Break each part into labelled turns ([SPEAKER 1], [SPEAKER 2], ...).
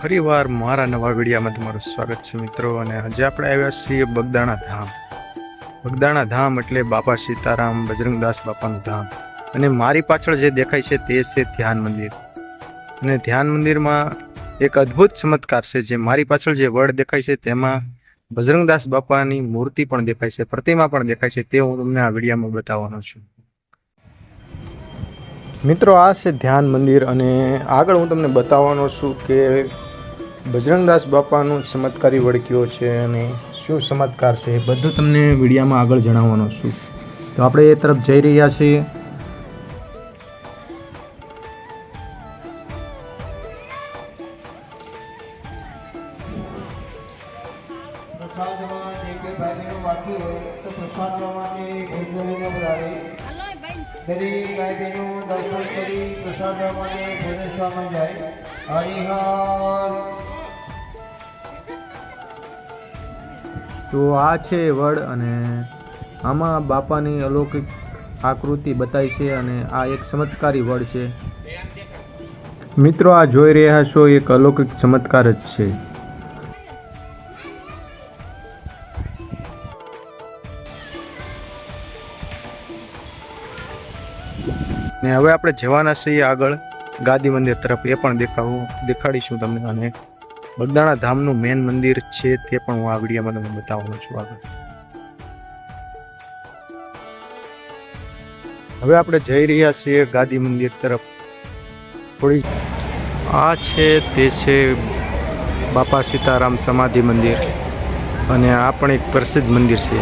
[SPEAKER 1] ફરીવાર મારા નવા વિડીયામાં તમારું સ્વાગત છે મિત્રો, અને આજે આપણે આવ્યા છીએ બગદાણા ધામ. બગદાણા ધામ એટલે બાપા સીતારામ બજરંગદાસ બાપાનું ધામ. અને મારી પાછળ જે દેખાય છે તે છે ધ્યાન મંદિર. અને ધ્યાન મંદિરમાં એક અદ્ભુત ચમત્કાર છે જે મારી પાછળ જે વડ દેખાય છે તેમાં બજરંગદાસ બાપાની મૂર્તિ પણ દેખાય છે, પ્રતિમા પણ દેખાય છે, તે હું તમને આ વિડીયામાં બતાવવાનો છું. મિત્રો, આ છે ધ્યાન મંદિર અને આગળ હું તમને બતાવવાનો છું કે બજરંગદાસ બાપાનું ચમત્કારી વળક્યો છે અને શું ચમત્કાર છે એ બધું તમને વિડીયામાં આગળ જણાવવાનો છું. તો આપણે એ તરફ જઈ રહ્યા છીએ.
[SPEAKER 2] દર્શન કરી પ્રસાદ જાય હરિહર
[SPEAKER 1] તો આ છે વડ અને આમાં બાપાની અલૌકિક આકૃતિ બતાવી છે અને આ એક ચમત્કારી વડ છે. મિત્રો, આ જોઈ રહ્યા છો, એક અલૌકિક ચમત્કાર જ છે. ને હવે આપણે જવાના છીએ આગળ. ગાદી મંદિર તરફ. એ પણ દેખાવું દેખાડીશું તમને. અને બગદાણા ધામનું મેન મંદિર છે તે પણ હું આ વિડીયોમાં તમને બતાવવાનો છું આગળ. હવે આપણે જઈ રહ્યા છીએ ગાદી મંદિર તરફ. થોડી આ છે તે છે બાપા સીતારામ સમાધિ મંદિર. અને આ પણ એક પ્રસિદ્ધ મંદિર છે.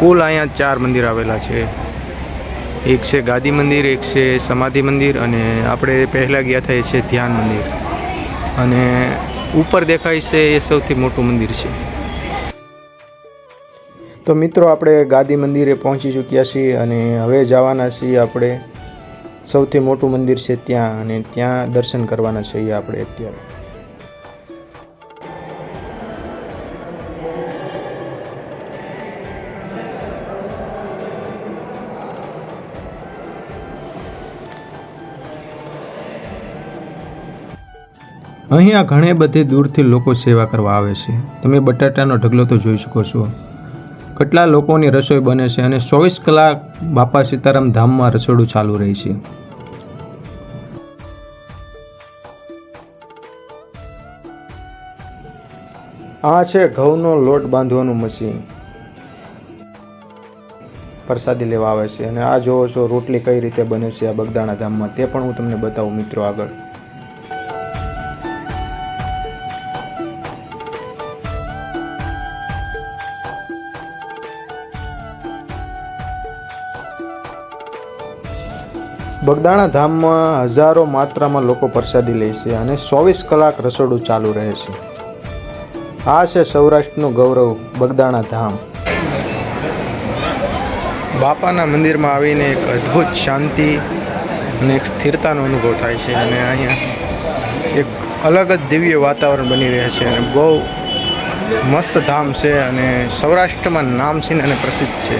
[SPEAKER 1] કુલ અહીંયા ચાર મંદિર આવેલા છે. એક છે ગાદી મંદિર, એક છે સમાધિ મંદિર અને આપણે પહેલાં ગયા એ છે ધ્યાન મંદિર. અને ઉપર દેખાય છે એ સૌથી મોટું મંદિર છે. તો મિત્રો, આપણે ગાદી મંદિરે પહોંચી ચૂક્યા છીએ અને હવે જવાના છીએ આપણે. સૌથી મોટું મંદિર છે ત્યાં અને ત્યાં દર્શન કરવાના છીએ આપણે અત્યારે. અહીંયા ઘણે બધે દૂરથી લોકો સેવા કરવા આવે છે. તમે બટાટાનો ઢગલો તો જોઈ શકો છો. કેટલા લોકોની રસોઈ બને છે અને ચોવીસ કલાક બાપા સીતારામ ધામમાં રસોડું ચાલુ રહે છે. આ છે ઘઉંનો લોટ બાંધવાનું મશીન. પ્રસાદી લેવા આવે છે અને આ જોવો છો રોટલી કઈ રીતે બને છે આ બગદાણા ધામમાં તે પણ હું તમને બતાવું મિત્રો આગળ. બગદાણા ધામમાં હજારો માત્રામાં લોકો પ્રસાદી લે છે અને ચોવીસ કલાક રસોડું ચાલુ રહે છે. આ છે સૌરાષ્ટ્રનું ગૌરવ, બગદાણા ધામ. બાપાના મંદિરમાં આવીને એક અદ્ભુત શાંતિ અને એક સ્થિરતાનો અનુભવ થાય છે અને અહીંયા એક અલગ જ દિવ્ય વાતાવરણ બની રહે છે અને બહુ મસ્ત ધામ છે અને સૌરાષ્ટ્રમાં નામસીન અને પ્રસિદ્ધ છે.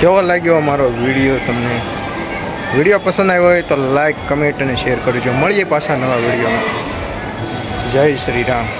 [SPEAKER 1] કેવો લાગ્યો અમારો વીડિયો તમને? વીડિયો પસંદ આવ્યો હોય તો લાઈક, કમેન્ટ અને શેર કરજો. મળીએ પાછા નવા વિડીયોમાં. જય શ્રી રામ.